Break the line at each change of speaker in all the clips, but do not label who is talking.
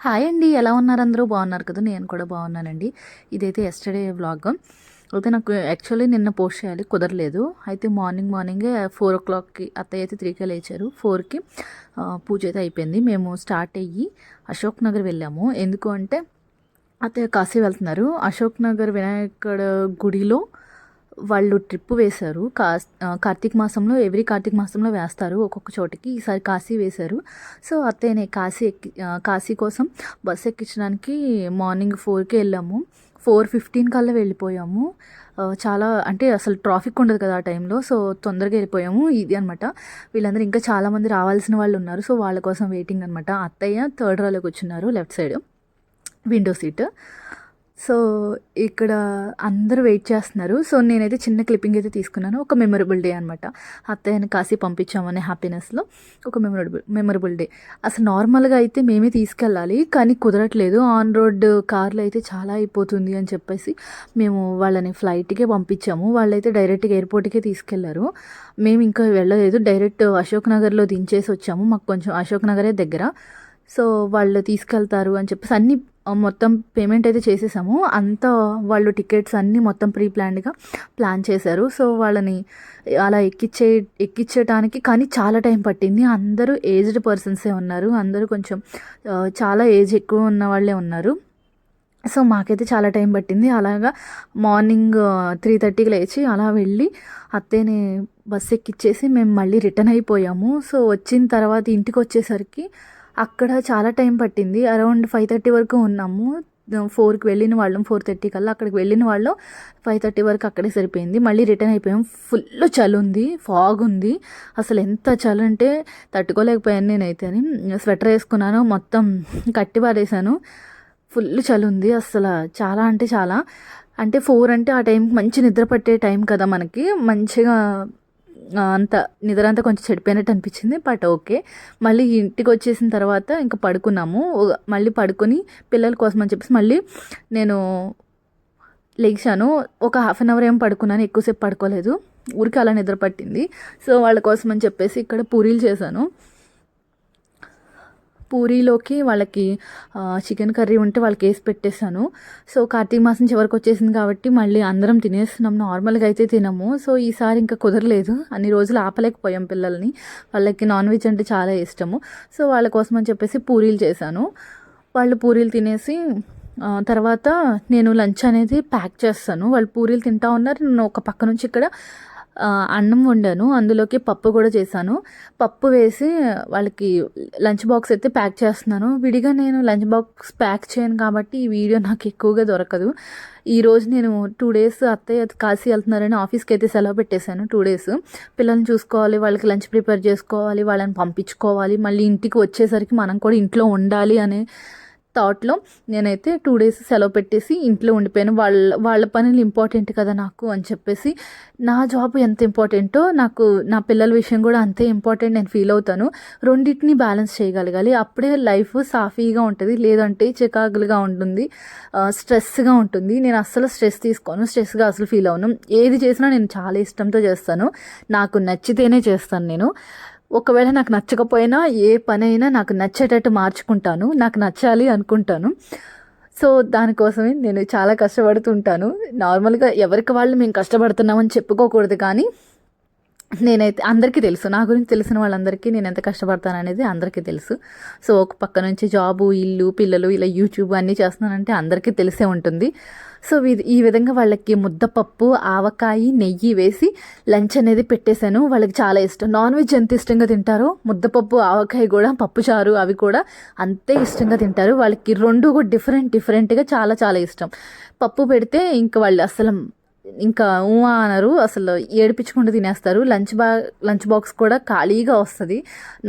Hi అండి ఎలా ఉన్నారు అందరూ? బాగున్నారు కదా? నేను కూడా బాగున్నానండి. ఇదైతే ఎస్టర్డే వ్లాగ్ అయితే నాకు యాక్చువల్లీ నిన్న పోస్ట్ చేయాలి కుదరలేదు. అయితే మార్నింగ్ మార్నింగే ఫోర్ ఓ క్లాక్కి అత్తయ్య అయితే త్రీకే లేచారు. ఫోర్కి పూజ అయితే అయిపోయింది. మేము స్టార్ట్ అయ్యి అశోక్ నగర్ వెళ్ళాము. ఎందుకు అంటే అత్తయ్య కాశీ వెళ్తున్నారు. అశోక్ నగర్ వినాయకుడు గుడిలో వాళ్ళు ట్రిప్ వేశారు. కా కార్తీక మాసంలో ఎవ్రీ కార్తీక మాసంలో వేస్తారు. ఒక్కొక్క చోటికి ఈసారి కాశీ వేశారు. సో అత్తయ్యనే కాశీ ఎక్కి కాశీ కోసం బస్సు ఎక్కించడానికి మార్నింగ్ ఫోర్కి వెళ్ళాము. ఫోర్ ఫిఫ్టీన్ కల్లా వెళ్ళిపోయాము. చాలా అంటే అసలు ట్రాఫిక్ ఉండదు కదా ఆ టైంలో. సో తొందరగా వెళ్ళిపోయాము. ఇది అనమాట వీళ్ళందరూ ఇంకా చాలామంది రావాల్సిన వాళ్ళు ఉన్నారు. సో వాళ్ళ కోసం వెయిటింగ్ అనమాట అత్తయ్య థర్డ్ రోలోకి వచ్చిన్నారు left side. Window seat. So ఇక్కడ అందరూ వెయిట్ చేస్తున్నారు. సో నేనైతే చిన్న క్లిప్పింగ్ అయితే తీసుకున్నాను. ఒక మెమొరబుల్ డే అనమాట అత్తయ్యని కాసి పంపించామనే హ్యాపీనెస్లో ఒక మెమొరబుల్ మెమొరబుల్ డే. అసలు నార్మల్గా అయితే మేమే తీసుకెళ్ళాలి కానీ కుదరట్లేదు. ఆన్ రోడ్ కార్లో అయితే చాలా అయిపోతుంది అని చెప్పేసి మేము వాళ్ళని ఫ్లైట్కే పంపించాము. వాళ్ళైతే డైరెక్ట్గా ఎయిర్పోర్ట్కే తీసుకెళ్ళారు. మేము ఇంకా వెళ్ళలేదు. డైరెక్ట్ అశోక్ నగర్లో దించేసి వచ్చాము. మాకు కొంచెం అశోక్ నగరే దగ్గర. సో వాళ్ళు తీసుకెళ్తారు అని చెప్పేసి అన్ని మొత్తం పేమెంట్ అయితే చేసేసాము. అంతా వాళ్ళు టికెట్స్ అన్నీ మొత్తం ప్రీ ప్లాన్డ్గా ప్లాన్ చేశారు. సో వాళ్ళని అలా ఎక్కిచ్చే ఎక్కించడానికి కానీ చాలా టైం పట్టింది. అందరూ ఏజ్డ్ పర్సన్సే ఉన్నారు. అందరూ కొంచెం చాలా ఏజ్ ఎక్కువ ఉన్న వాళ్ళే ఉన్నారు. సో మాకైతే చాలా టైం పట్టింది. అలాగా మార్నింగ్ త్రీ థర్టీకి లేచి అలా వెళ్ళి అత్తేనే బస్ ఎక్కిచ్చేసి మేము మళ్ళీ రిటర్న్ అయిపోయాము. సో వచ్చిన తర్వాత ఇంటికి వచ్చేసరికి అక్కడ చాలా టైం పట్టింది. అరౌండ్ ఫైవ్ థర్టీ వరకు ఉన్నాము. ఫోర్కి వెళ్ళిన వాళ్ళం. ఫోర్ థర్టీ కల్లా అక్కడికి వెళ్ళిన వాళ్ళం. ఫైవ్ థర్టీ వరకు అక్కడే సరిపోయింది. మళ్ళీ రిటర్న్ అయిపోయాం. ఫుల్ చలి ఉంది. ఫాగ్ ఉంది. అసలు ఎంత చలి అంటే తట్టుకోలేకపోయాను నేనైతే అని. స్వెటర్ వేసుకున్నాను. మొత్తం కట్టి పారేసాను ఫుల్ చలి ఉంది. అసలు చాలా అంటే చాలా. అంటే ఫోర్ అంటే ఆ టైంకి మంచి నిద్ర పట్టే టైం కదా మనకి. మంచిగా అంత నిద్ర అంతా కొంచెం చెడిపోయినట్టు అనిపించింది బట్ ఓకే మళ్ళీ ఇంటికి వచ్చేసిన తర్వాత ఇంకా పడుకున్నాము. మళ్ళీ పడుకొని పిల్లల కోసం అని చెప్పేసి మళ్ళీ నేను లేచాను. ఒక హాఫ్ అన్ అవర్ ఏం పడుకున్నాను ఎక్కువసేపు పడుకోలేదు. ఊరికి అలా నిద్ర పట్టింది. సో వాళ్ళ కోసం అని చెప్పేసి ఇక్కడ పూరీలు చేశాను. పూరీలోకి వాళ్ళకి చికెన్ కర్రీ ఉంటే వాళ్ళకి వేసి పెట్టేశాను. సో కార్తీక మాసం చివరికి వచ్చేసింది కాబట్టి మళ్ళీ అందరం తినేస్తున్నాం. నార్మల్గా అయితే తినము. సో ఈసారి ఇంకా కుదరలేదు. అన్ని రోజులు ఆపలేకపోయాం పిల్లల్ని. వాళ్ళకి నాన్ వెజ్ అంటే చాలా ఇష్టము. సో వాళ్ళ కోసం అని చెప్పేసి పూరీలు చేశాను. వాళ్ళు పూరీలు తినేసి తర్వాత నేను లంచ్ అనేది ప్యాక్ చేస్తాను. వాళ్ళు పూరీలు తింటా ఉన్నారు. నేను ఒక పక్క నుంచి ఇక్కడ అన్నం వండాను. అందులోకి పప్పు కూడా చేశాను. పప్పు వేసి వాళ్ళకి లంచ్ బాక్స్ అయితే ప్యాక్ చేస్తున్నాను. విడిగా నేను లంచ్ బాక్స్ ప్యాక్ చేయను కాబట్టి ఈ వీడియో నాకు ఎక్కువగా దొరకదు. ఈరోజు నేను టూ డేస్ అత్తయ్య కాశీ వెళ్తున్నారని ఆఫీస్కి అయితే సెలవు పెట్టేశాను టూ డేస్. పిల్లల్ని చూసుకోవాలి వాళ్ళకి లంచ్ ప్రిపేర్ చేసుకోవాలి వాళ్ళని పంపించుకోవాలి. మళ్ళీ ఇంటికి వచ్చేసరికి మనం కూడా ఇంట్లో ఉండాలి అనే థాట్లో నేనైతే టూ డేస్ సెలవు పెట్టేసి ఇంట్లో ఉండిపోయాను. వాళ్ళ వాళ్ళ పనులు ఇంపార్టెంట్ కదా నాకు అని చెప్పేసి నా జాబ్ ఎంత ఇంపార్టెంటో నాకు నా పిల్లల విషయం కూడా అంతే ఇంపార్టెంట్ నేను ఫీల్ అవుతాను. రెండింటిని బ్యాలెన్స్ చేయగలగాలి. అప్పుడే లైఫ్ సాఫీగా ఉంటుంది లేదంటే చికాకులుగా ఉంటుంది స్ట్రెస్గా ఉంటుంది. నేను అస్సలు స్ట్రెస్ తీసుకోను స్ట్రెస్గా అసలు ఫీల్ అవును ఏది చేసినా నేను చాలా ఇష్టంతో చేస్తాను. నాకు నచ్చితేనే చేస్తాను నేను. ఒకవేళ నాకు నచ్చకపోయినా ఏ పనైనా నాకు నచ్చేటట్టు మార్చుకుంటాను నాకు నచ్చాలి అనుకుంటాను. సో దానికోసమే నేను చాలా కష్టపడుతుంటాను. నార్మల్గా ఎవరికి వాళ్ళు మేము కష్టపడుతున్నామని చెప్పుకోకూడదు కానీ నేనైతే అందరికీ తెలుసు. నా గురించి తెలిసిన వాళ్ళందరికీ నేను ఎంత కష్టపడతాను అనేది అందరికీ తెలుసు. సో ఒక పక్క నుంచి జాబు ఇల్లు పిల్లలు ఇలా యూట్యూబ్ అన్నీ చేస్తున్నానంటే అందరికీ తెలిసే ఉంటుంది. సో ఈ విధంగా వాళ్ళకి ముద్దపప్పు ఆవకాయ నెయ్యి వేసి లంచ్ అనేది పెట్టేశాను. వాళ్ళకి చాలా ఇష్టం. నాన్ వెజ్ ఎంత ఇష్టంగా తింటారో ముద్దపప్పు ఆవకాయ కూడా పప్పుచారు అవి కూడా అంతే ఇష్టంగా తింటారు. వాళ్ళకి రెండు కూడా డిఫరెంట్ డిఫరెంట్గా చాలా చాలా ఇష్టం. పప్పు పెడితే ఇంకా వాళ్ళు అసలు ఇంకా ఊమా అనరు. అసలు ఏడిపించుకుంటూ తినేస్తారు. లంచ్ బా లంచ్ బాక్స్ కూడా ఖాళీగా వస్తుంది.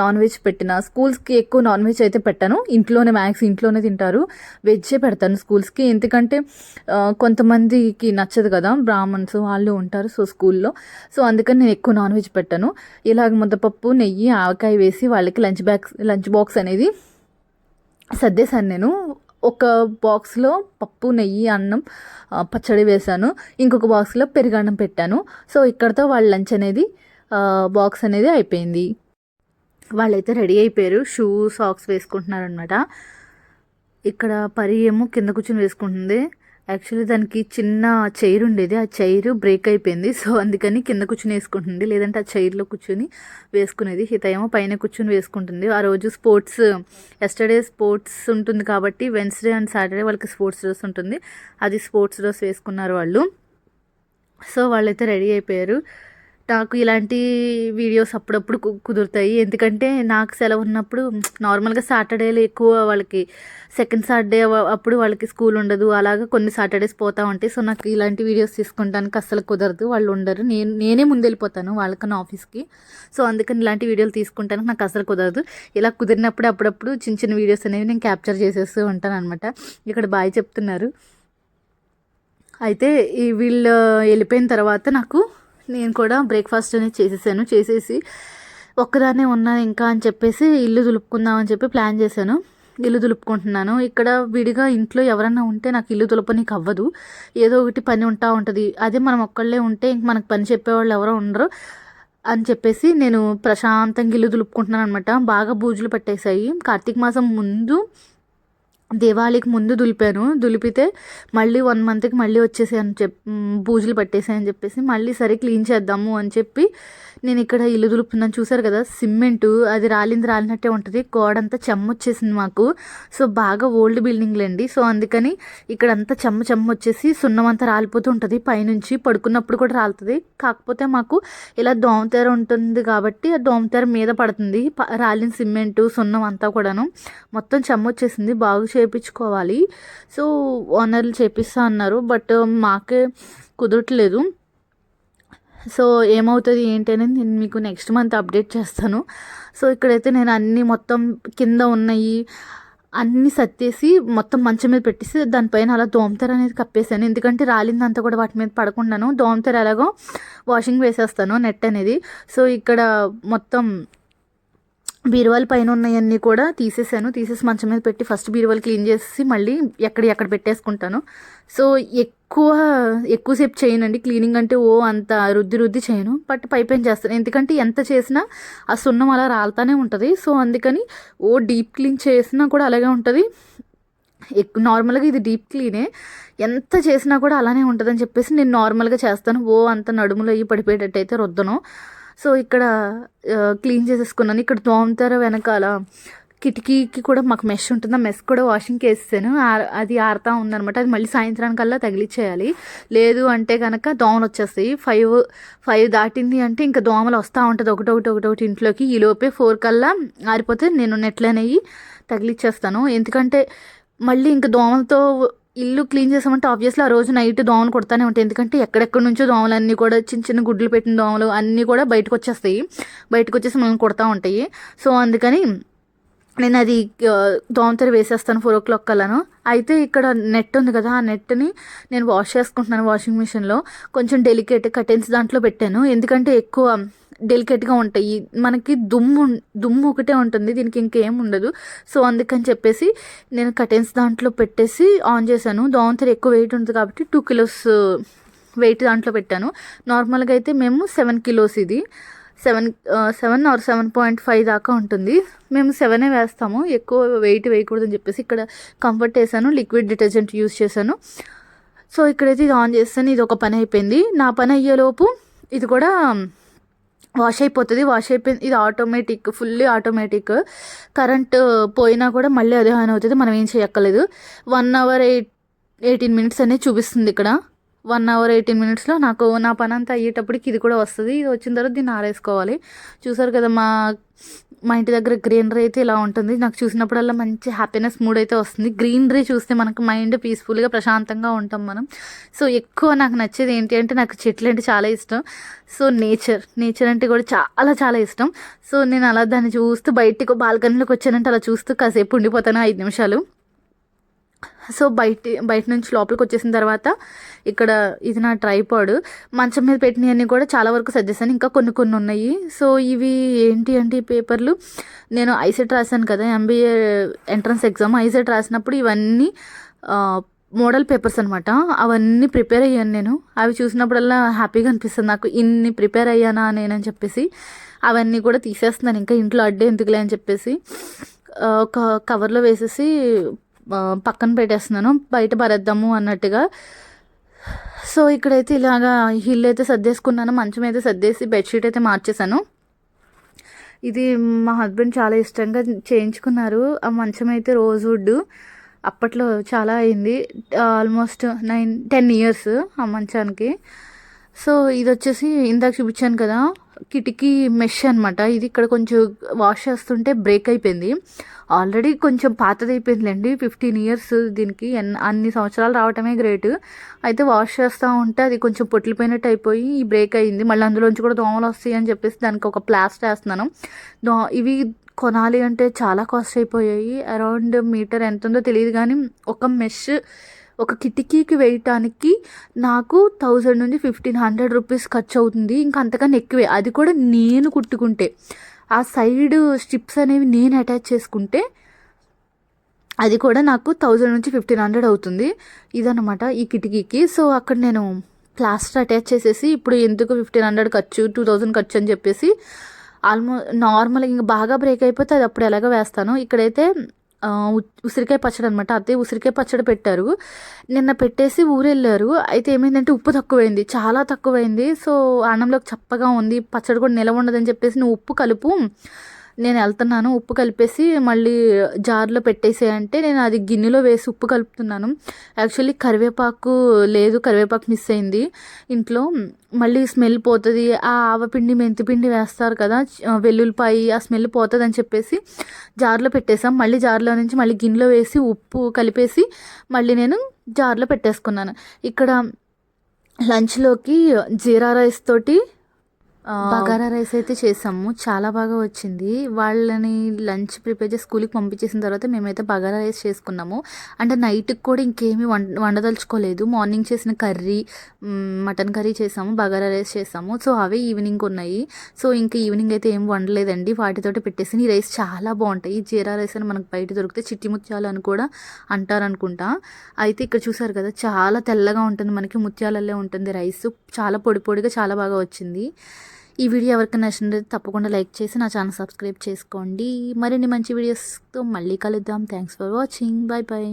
నాన్ వెజ్ పెట్టిన స్కూల్స్కి ఎక్కువ నాన్ వెజ్ అయితే పెట్టాను. ఇంట్లోనే మ్యాక్స్ ఇంట్లోనే తింటారు. వెజ్జే పెడతాను స్కూల్స్కి. ఎందుకంటే కొంతమందికి నచ్చదు కదా. బ్రాహ్మణ్స్ వాళ్ళు ఉంటారు సో స్కూల్లో. సో అందుకని నేను ఎక్కువ నాన్ వెజ్ పెట్టాను. ఇలాగ ముద్దపప్పు నెయ్యి ఆవకాయ వేసి వాళ్ళకి లంచ్ బ్యాగ్స్ లంచ్ బాక్స్ అనేది సర్దేశాను నేను. ఒక బాక్స్లో పప్పు నెయ్యి అన్నం పచ్చడి వేశాను. ఇంకొక బాక్స్లో పెరుగన్నం పెట్టాను. సో ఇక్కడతో వాళ్ళ లంచ్ అనేది బాక్స్ అనేది అయిపోయింది. వాళ్ళైతే రెడీ అయిపోయారు. షూ సాక్స్ వేసుకుంటున్నారనమాట ఇక్కడ పరి ఏమో కింద కూర్చొని వేసుకుంటుంది. యాక్చువల్లీ దానికి చిన్న చైర్ ఉండేది. ఆ చైర్ బ్రేక్ అయిపోయింది. సో అందుకని కింద కూర్చొని వేసుకుంటుంది లేదంటే ఆ చైర్లో కూర్చొని వేసుకునేది. హిత ఏమో పైన కూర్చొని వేసుకుంటుంది ఆ రోజు స్పోర్ట్స్ ఎస్టర్డే స్పోర్ట్స్ ఉంటుంది కాబట్టి వెన్స్డే అండ్ సాటర్డే వాళ్ళకి స్పోర్ట్స్ డ్రెస్ ఉంటుంది. అది స్పోర్ట్స్ డ్రెస్ వేసుకున్నారు వాళ్ళు. సో వాళ్ళైతే రెడీ అయిపోయారు. నాకు ఇలాంటి వీడియోస్ అప్పుడప్పుడు కు- కుదురుతాయి. ఎందుకంటే నాకు సెలవు ఉన్నప్పుడు నార్మల్గా సాటర్డేలు ఎక్కువ వాళ్ళకి సెకండ్ సాటర్డే అప్పుడు వాళ్ళకి స్కూల్ ఉండదు. అలాగా కొన్ని సాటర్డేస్ పోతా ఉంటాయి. సో నాకు ఇలాంటి వీడియోస్ తీసుకుంటానికి అస్సలు కుదరదు. వాళ్ళు ఉండరు. నేను నేనే ముందు వెళ్ళిపోతాను వాళ్ళకన్నా ఆఫీస్కి. సో అందుకని ఇలాంటి వీడియోలు తీసుకుంటానికి నాకు అసలు కుదరదు. ఇలా కుదిరినప్పుడు అప్పుడప్పుడు చిన్న చిన్న వీడియోస్ అనేవి నేను క్యాప్చర్ చేసేస్తూ ఉంటాను అనమాట ఇక్కడ బాయ్ చెప్తున్నారు. అయితే ఈ వీళ్ళు వెళ్ళిపోయిన తర్వాత నాకు నేను కూడా బ్రేక్ఫాస్ట్ అనేది చేసేసాను. చేసేసి ఒక్కదాన్నే ఉన్నాను ఇంకా అని చెప్పేసి ఇల్లు దులుపుకుందాం అని చెప్పి ప్లాన్ చేశాను. ఇల్లు దులుపుకుంటున్నాను. ఇక్కడ విడిగా ఇంట్లో ఎవరన్నా ఉంటే నాకు ఇల్లు దులపనీకి అవ్వదు. ఏదో ఒకటి పని ఉంటా ఉంటుంది. అదే మనం ఒక్కళ్ళే ఉంటే ఇంక మనకు పని చెప్పేవాళ్ళు ఎవరో ఉండరు అని చెప్పేసి నేను ప్రశాంతంగా ఇల్లు దులుపుకుంటున్నాను అనమాట బాగా బూజులు పట్టేశాయి. కార్తీక మాసం ముందు దివాళీకి ముందు దులిపాను. దులిపితే మళ్ళీ వన్ మంత్కి మళ్ళీ వచ్చేసాయి అని చెప్ పూజలు పట్టేసాయని చెప్పేసి మళ్ళీ సరే క్లీన్ చేద్దాము అని చెప్పి నేను ఇక్కడ ఇల్లు దులుపుతున్నాను. చూసారు కదా సిమెంటు అది రాలింది రాలినట్టే ఉంటుంది. గోడంతా చెమ్మ వచ్చేసింది మాకు. సో బాగా ఓల్డ్ బిల్డింగ్లండి సో అందుకని ఇక్కడ అంతా చెమ్మ చెమ్మ వచ్చేసి సున్నం అంతా రాలిపోతూ ఉంటుంది. పైనుంచి పడుకున్నప్పుడు కూడా రాలుతుంది. కాకపోతే మాకు ఇలా దోమతెర ఉంటుంది కాబట్టి ఆ దోమతెర మీద పడుతుంది. రాలిన సిమెంటు సున్నం అంతా కూడాను. మొత్తం చెమ్మ వచ్చేసింది. బాగు చేయించుకోవాలి సో ఓనర్లు చేపిస్తా అన్నారు బట్ మాకే కుదరట్లేదు. సో ఏమవుతుంది ఏంటి అనేది నేను మీకు నెక్స్ట్ మంత్ అప్డేట్ చేస్తాను. సో ఇక్కడైతే నేను అన్నీ మొత్తం కింద ఉన్నాయి అన్నీ సర్దేసి మొత్తం మంచం మీద పెట్టేసి దానిపైన అలా దోమతెర అనేది కప్పేసాను. ఎందుకంటే రాలిందంతా కూడా వాటి మీద పడకుండాను దోమతెర ఎలాగో వాషింగ్ వేసేస్తాను నెట్ అనేది. సో ఇక్కడ మొత్తం బీరువాల పైన ఉన్నాయన్నీ కూడా తీసేసాను. తీసేసి మంచం మీద పెట్టి ఫస్ట్ బీరువాలు క్లీన్ చేసి మళ్ళీ ఎక్కడ ఎక్కడ పెట్టేసుకుంటాను. సో ఎక్కువ ఎక్కువసేపు చేయనండి. క్లీనింగ్ అంటే ఓ అంత రుద్ది రుద్ది చేయను. బట్ పైపైన చేస్తాను. ఎందుకంటే ఎంత చేసినా ఆ సున్నం అలా రాలుతానే ఉంటుంది. సో అందుకని ఓ డీప్ క్లీన్ చేసినా కూడా అలాగే ఉంటుంది. ఎక్కువ నార్మల్గా ఇది డీప్ క్లీనే ఎంత చేసినా కూడా అలానే ఉంటుందని చెప్పేసి నేను నార్మల్గా చేస్తాను. ఓ అంత నడుములో అయ్యి పడిపోయేటట్టు అయితే రుద్దను. సో ఇక్కడ క్లీన్ చేసేసుకున్నాను. ఇక్కడ దోమతెర వెనకాల కిటికీకి కూడా మాకు మెష్ ఉంటుంది. ఆ మెష్ కూడా వాషింగ్కి వేసేసాను ఆ- అది ఆరుతా ఉందనమాట అది మళ్ళీ సాయంత్రానికల్లా తగిలిచ్చేయాలి. లేదు అంటే కనుక దోమలు వచ్చేస్తాయి. ఫైవ్ ఫైవ్ దాటింది అంటే ఇంకా దోమలు వస్తూ ఉంటుంది. ఒకటి ఒకటి ఒకటి ఒకటి ఇంట్లోకి. ఈ లోపే ఫోర్ కల్లా ఆరిపోతే నేను నెట్లనేవి తగిలిచ్చేస్తాను. ఎందుకంటే మళ్ళీ ఇంకా దోమలతో ఇల్లు క్లీన్ చేసామంటే ఆబ్వియస్లీ ఆ రోజు నైట్ దోమలు కొడతానే ఉంటాయి. ఎందుకంటే ఎక్కడెక్కడి నుంచో దోమలు అన్నీ కూడా చిన్న చిన్న గుడ్లు పెట్టిన దోమలు అన్నీ కూడా బయటకు వచ్చేస్తాయి. బయటకు వచ్చేసి మనల్ని కొడతా ఉంటాయి. సో అందుకని నేను అది ఆ, దోమతెర వేసేస్తాను ఫోర్ ఓ క్లాక్ కల్లాను. అయితే ఇక్కడ నెట్ ఉంది కదా ఆ నెట్ని నేను వాష్ చేసుకుంటున్నాను వాషింగ్ మిషన్లో కొంచెం డెలికేట్ కటెన్స్ దాంట్లో పెట్టాను. ఎందుకంటే ఎక్కువ డెలికేట్గా ఉంటాయి. మనకి దుమ్ము దుమ్ము ఒకటే ఉంటుంది. దీనికి ఇంకేం ఉండదు. సో అందుకని చెప్పేసి నేను కటెన్స్ దాంట్లో పెట్టేసి ఆన్ చేశాను. దోమతెర ఎక్కువ వెయిట్ ఉంటుంది కాబట్టి టూ కిలోస్ వెయిట్ దాంట్లో పెట్టాను. నార్మల్గా అయితే మేము సెవెన్ కిలోస్ ఇది. Seven seven or seven point five దాకా ఉంటుంది. మేము సెవెనే వేస్తాము. ఎక్కువ వెయిట్ వేయకూడదని చెప్పేసి ఇక్కడ కంఫర్ట్ వేసాను లిక్విడ్ డిటర్జెంట్ యూస్ చేశాను. సో ఇక్కడైతే ఇది ఆన్ చేస్తాను. ఇది ఒక పని అయిపోయింది. నా పని అయ్యేలోపు ఇది కూడా వాష్ అయిపోతుంది. వాష్ అయిపోయింది ఇది ఆటోమేటిక్ ఫుల్లీ ఆటోమేటిక్ కరెంట్ పోయినా కూడా మళ్ళీ అదే ఆన్ అవుతుంది. మనం ఏం చేయక్కర్లేదు. One hour eight eighteen minutes అనేది చూపిస్తుంది ఇక్కడ. వన్ అవర్ ఎయిటీన్ మినిట్స్లో నాకు నా పని అంతా అయ్యేటప్పటికి ఇది కూడా వస్తుంది. ఇది వచ్చిన తర్వాత దీన్ని ఆరేసుకోవాలి. చూసారు కదా మా మా ఇంటి దగ్గర గ్రీనరీ అయితే ఇలా ఉంటుంది. నాకు చూసినప్పుడల్లా మంచి హ్యాపీనెస్ మూడ్ అయితే వస్తుంది. గ్రీనరీ చూస్తే మనకు మైండ్ పీస్ఫుల్గా ప్రశాంతంగా ఉంటాం మనం. సో ఎక్కువ నాకు నచ్చేది ఏంటి అంటే నాకు చెట్లు అంటే చాలా ఇష్టం. సో నేచర్ నేచర్ అంటే కూడా చాలా చాలా ఇష్టం. సో నేను అలా దాన్ని చూస్తూ బయటకు బాల్కనీలోకి వచ్చానంటే అలా చూస్తూ కాసేపు ఉండిపోతాను ఐదు నిమిషాలు. సో బయట బయట నుంచి లోపలికి వచ్చేసిన తర్వాత ఇక్కడ ఇది నా ట్రైపాడ్. మంచం మీద పెట్టినవన్నీ కూడా చాలా వరకు సర్దేశాను ఇంకా కొన్ని కొన్ని ఉన్నాయి. సో ఇవి ఏంటి అంటే ఈ పేపర్లు నేను ఐసెట్ రాశాను కదా ఎంబీఏ ఎంట్రన్స్ ఎగ్జామ్. ఐసెట్ రాసినప్పుడు ఇవన్నీ మోడల్ పేపర్స్ అనమాట అవన్నీ ప్రిపేర్ అయ్యాను నేను. అవి చూసినప్పుడల్లా హ్యాపీగా అనిపిస్తుంది నాకు. ఇన్ని ప్రిపేర్ అయ్యానా నేనని చెప్పేసి అవన్నీ కూడా తీసేస్తున్నాను. ఇంకా ఇంట్లో అడ్డే ఎందుకులే అని చెప్పేసి ఒక కవర్లో వేసేసి పక్కన పెట్టేస్తున్నాను బయట పరేద్దాము అన్నట్టుగా. సో ఇక్కడైతే ఇలాగా హిల్ అయితే సర్దేసుకున్నాను మంచం అయితే సర్దేసి బెడ్షీట్ అయితే మార్చేశాను. ఇది మా హస్బెండ్ చాలా ఇష్టంగా చేయించుకున్నారు. ఆ మంచం అయితే రోజ్ వుడ్ అప్పట్లో చాలా అయింది. ఆల్మోస్ట్ నైన్ టెన్ ఇయర్స్ ఆ మంచానికి. సో ఇది వచ్చేసి ఇందాక చూపించాను కదా కిటికీ మెష్ అనమాట ఇది ఇక్కడ కొంచెం వాష్ చేస్తుంటే బ్రేక్ అయిపోయింది. ఆల్రెడీ కొంచెం పాతది అయిపోయిందిలేండి ఫిఫ్టీన్ ఇయర్స్ దీనికి ఎన్ అన్ని సంవత్సరాలు రావటమే గ్రేట్. అయితే వాష్ చేస్తూ ఉంటే అది కొంచెం పొట్లిపోయినట్టు అయిపోయి ఈ బ్రేక్ అయింది. మళ్ళీ అందులోంచి కూడా దోమలు వస్తాయి అని చెప్పేసి దానికి ఒక ప్లాస్టర్ వేస్తున్నాను. దో ఇవి కొనాలి అంటే చాలా కాస్ట్ అయిపోయాయి. అరౌండ్ మీటర్ ఎంత ఉందో తెలియదు కానీ ఒక మెష్ ఒక కిటికీకి వేయటానికి నాకు థౌజండ్ నుంచి ఫిఫ్టీన్ హండ్రెడ్ రూపీస్ ఖర్చు అవుతుంది ఇంకా అంతకన్నా ఎక్కువే. అది కూడా నేను కుట్టుకుంటే. ఆ సైడ్ స్ట్రిప్స్ అనేవి నేను అటాచ్ చేసుకుంటే అది కూడా నాకు థౌజండ్ నుంచి ఫిఫ్టీన్ హండ్రెడ్ అవుతుంది. ఇదనమాట ఈ కిటికీకి. సో అక్కడ నేను ప్లాస్టర్ అటాచ్ చేసేసి ఇప్పుడు ఎందుకు ఫిఫ్టీన్ హండ్రెడ్ ఖర్చు టూ థౌజండ్ ఖర్చు అని చెప్పేసి ఆల్మో నార్మల్గా ఇంకా బాగా బ్రేక్ అయిపోతే అది అప్పుడు ఎలాగో వేస్తాను. ఇక్కడైతే ఉసిరికాయ పచ్చడి అనమాట అదే ఉసిరికాయ పచ్చడి పెట్టారు. నిన్న పెట్టేసి ఊరు వెళ్ళారు అయితే ఏమైందంటే ఉప్పు తక్కువైంది. చాలా తక్కువైంది. సో అన్నంలోకి చప్పగా ఉంది. పచ్చడి కూడా నిలవ ఉండదని చెప్పేసి నువ్వు ఉప్పు కలుపు. నేను వెళ్తున్నాను ఉప్పు కలిపేసి మళ్ళీ జార్లో పెట్టేసేయంటే నేను అది గిన్నెలో వేసి ఉప్పు కలుపుతున్నాను. యాక్చువల్లీ కరివేపాకు లేదు కరివేపాకు మిస్ అయింది. ఇంట్లో మళ్ళీ స్మెల్ పోతుంది. ఆ ఆవపిండి మెంతిపిండి వేస్తారు కదా వెల్లుల్లిపాయి ఆ స్మెల్ పోతుంది అని చెప్పేసి జార్లో పెట్టేసాం మళ్ళీ జార్లో నుంచి మళ్ళీ గిన్నెలో వేసి ఉప్పు కలిపేసి మళ్ళీ నేను జార్లో పెట్టేసుకున్నాను. ఇక్కడ లంచ్లోకి జీరా రైస్ తోటి బగారా రైస్ అయితే చేసాము. చాలా బాగా వచ్చింది. వాళ్ళని లంచ్ ప్రిపేర్ చేసి స్కూల్కి పంపించేసిన తర్వాత మేమైతే బగారా రైస్ చేసుకున్నాము. అంటే నైట్కి కూడా ఇంకేమీ వండ వండదలుచుకోలేదు. మార్నింగ్ చేసిన కర్రీ మటన్ కర్రీ చేసాము బగారా రైస్ చేసాము. సో అవే ఈవినింగ్ ఉన్నాయి. సో ఇంకా ఈవినింగ్ అయితే ఏం వండలేదండి. వాటితోటి పెట్టేసి ఈ రైస్ చాలా బాగుంటాయి. ఈ జీరా రైస్ అని మనకు బయట దొరికితే చిట్టి ముత్యాలు అని కూడా అంటారు అనుకుంటా అయితే ఇక్కడ చూసారు కదా చాలా తెల్లగా ఉంటుంది. మనకి ముత్యాలల్లే ఉంటుంది రైస్. చాలా పొడి పొడిగా చాలా బాగా వచ్చింది. ఈ వీడియో ఎవరికైనా నచ్చినట్లయితే తప్పకుండా లైక్ చేసి నా ఛానల్ సబ్స్క్రైబ్ చేసుకోండి. మరిన్ని మంచి వీడియోస్తో మళ్ళీ కలుద్దాం. Thanks for watching bye bye